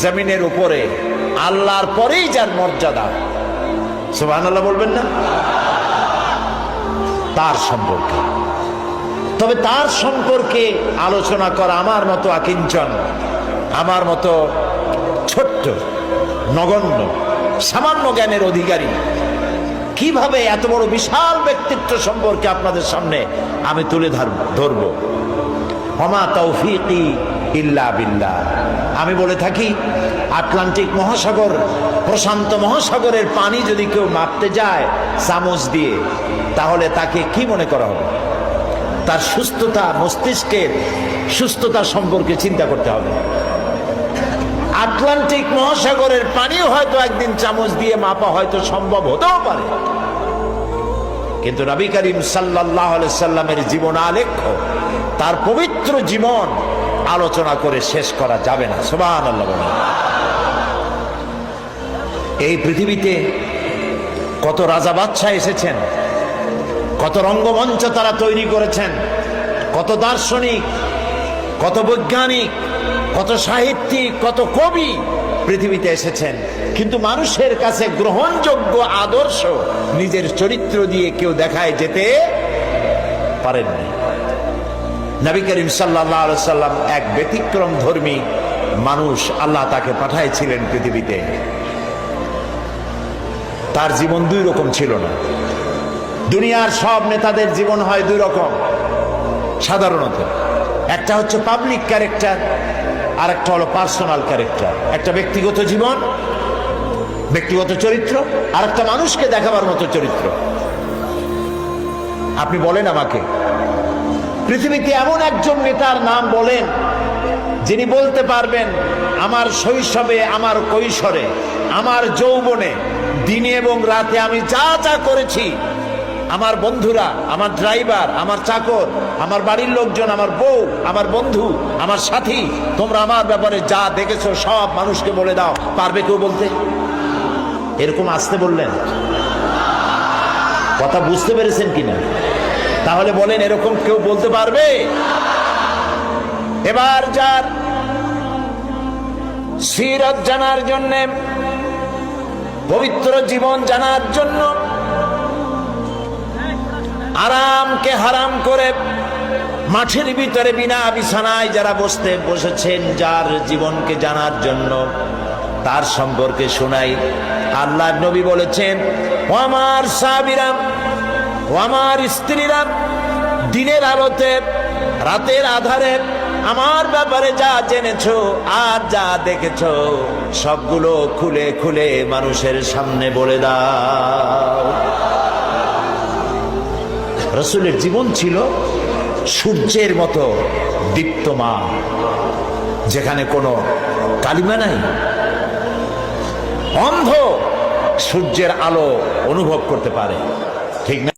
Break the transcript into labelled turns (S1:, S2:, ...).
S1: জমিনের উপরে, আল্লাহর পরেই যার মর্যাদা। আল্লাহ বলবেন না? তার সম্পর্কে। তবে তার সম্পর্কে আলোচনা করা আমার মতো আকিঞ্চন, আমার মতো ছোট্ট, নগণ্য, সামান্য জ্ঞানের অধিকারী, কীভাবে এত বড় বিশাল ব্যক্তিত্ব সম্পর্কে আপনাদের সামনে আমি তুলে ধরব ধরব? হমা তৌফিকি ইল্লা বিল্লাহ। আমি বলে থাকি, আটলান্টিক মহাসাগর, প্রশান্ত মহাসাগরের পানি যদি কেউ মাপতে যায় চামচ দিয়ে, তাহলে তাকে কি মনে করা হবে? তার সুস্থতা মস্তিষ্কের সুস্থতা সম্পর্কে চিন্তা করতে হবে। আটলান্টিক মহাসাগরের পানিও হয়তো একদিন চামচ দিয়ে মাপা হয়তো সম্ভব হতেও পারে। কিন্তু নবী করিম সাল্লাহ সাল্লামের জীবন আলেখ্য তার পবিত্র জীবন আলোচনা করে শেষ করা যাবে না। আল্লাহ এই পৃথিবীতে কত রাজা বাচ্চা এসেছেন, কত রঙ্গমঞ্চ তারা তৈরি করেছেন, কত দার্শনিক, কত বৈজ্ঞানিক, কত সাহিত্যিক, কত কবি পৃথিবীতে এসেছেন। কিন্তু মানুষের কাছে গ্রহণযোগ্য আদর্শ নিজের চরিত্র দিয়ে কেউ দেখায় যেতে পারেননি। নবী করিম সাল্লাহ সাল্লাম এক ব্যতিক্রম ধর্মী মানুষ আল্লাহ তাকে পাঠাইছিলেন পৃথিবীতে। তার জীবন দুই রকম ছিল না। দুনিয়ার সব নেতাদের জীবন হয় দুই রকম, সাধারণত। একটা হচ্ছে পাবলিক ক্যারেক্টার আর একটা হলো পার্সোনাল ক্যারেক্টার। একটা ব্যক্তিগত জীবন, ব্যক্তিগত চরিত্র আর একটা মানুষকে দেখাবার মতো চরিত্র। আপনি বলেন আমাকে পৃথিবীতে এমন একজন নেতার নাম বলেন, যিনি বলতে পারবেন, আমার শৈশবে, আমার কৈশোরে, আমার যৌবনে, দিনে এবং রাতে আমি যা যা করেছি, আমার বন্ধুরা, আমার ড্রাইভার, আমার চাকর, আমার বাড়ির লোকজন, আমার বউ, আমার বন্ধু, আমার সাথী, তোমরা আমার ব্যাপারে যা দেখেছ, সব মানুষকে বলে দাও, পারবে কেউ বলতে? এরকম আসতে বললেন। কথা বুঝতে পেরেছেন কিনা? তাহলে বলেন এরকম কেউ বলতে পারবে? এবার যার সিরত জানার জন্য, পবিত্র জীবন জানার জন্য আরামকে হারাম করে মাঠের ভিতরে বিনা বিছানায় যারা বসতে বসেছেন, যার জীবনকে জানার জন্য তার সম্পর্কে শোনাই। আল্লাহ নবী বলেছেন আমার সাবিরাম ও আমার স্ত্রীরা দিনের আলোতে, রাতের আধারে আমার ব্যাপারে যা জেনেছো আর যা দেখেছ, সবগুলো খুলে খুলে মানুষের সামনে বলে দাও। রসুলের জীবন ছিল সূর্যের মতো দীপ্তমান যেখানে কোনো কালিমা নাই। অন্ধ সূর্যের আলো অনুভব করতে পারে, ঠিক না?